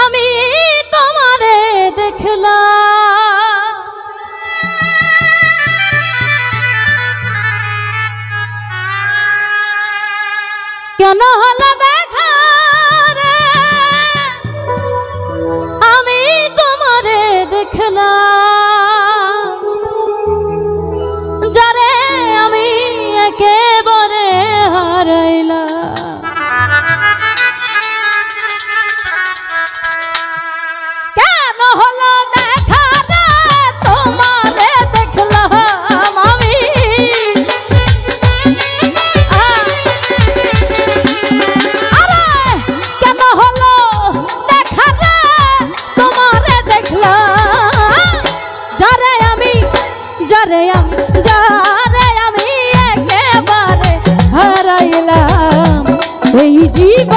আমি তোমারে দেখলাম। কেন হলো দেখা আমি তোমারে দেখলাম। Diva.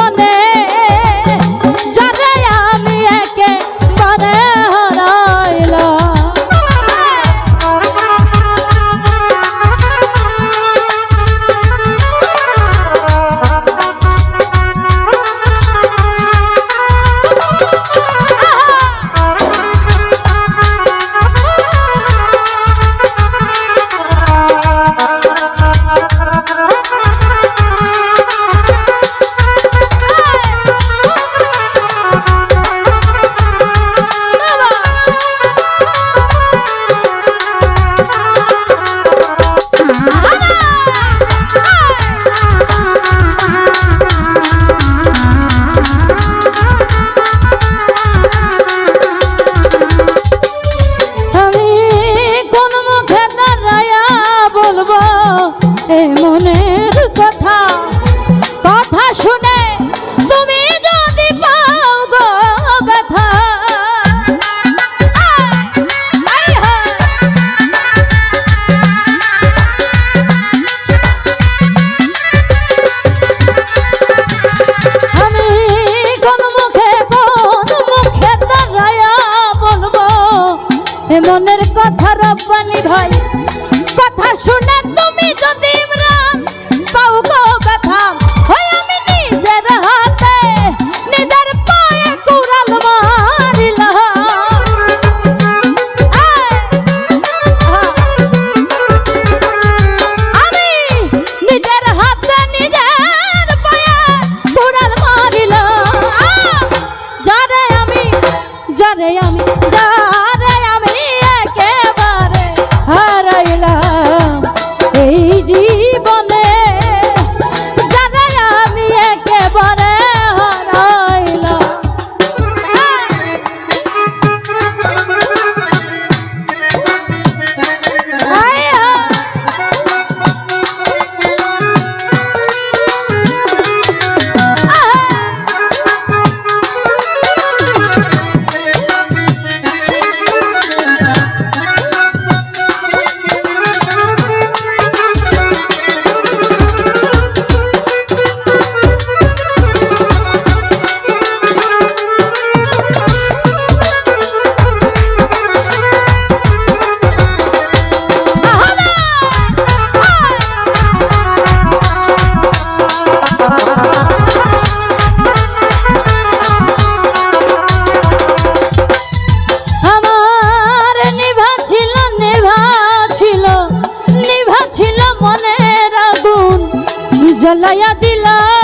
মনের কথা রব্বানি ভাই। জ্বালাইয়া দিলা।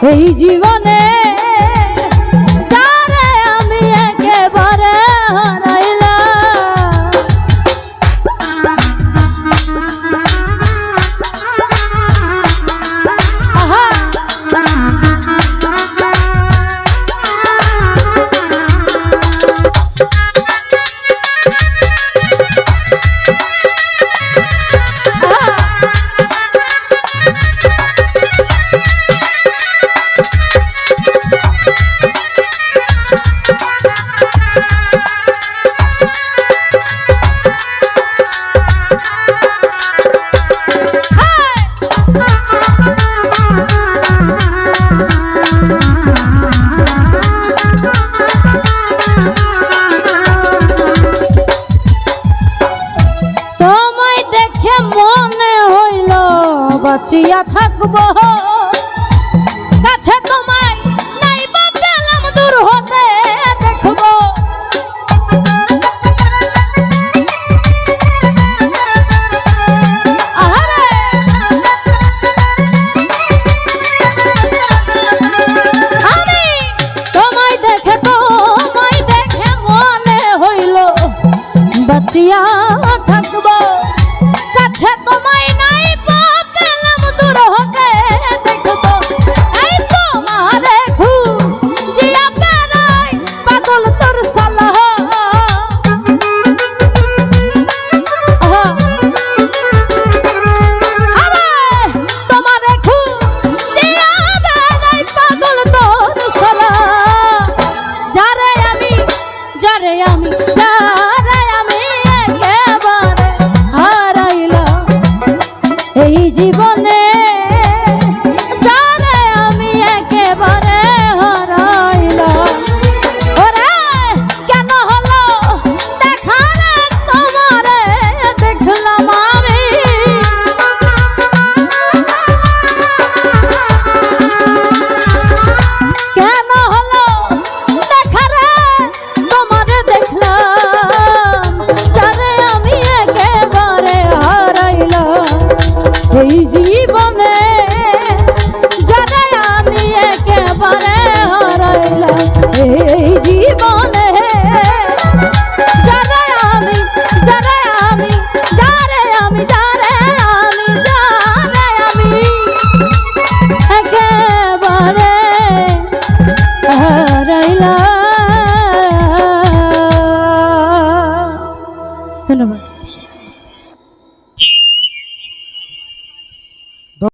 飞机吗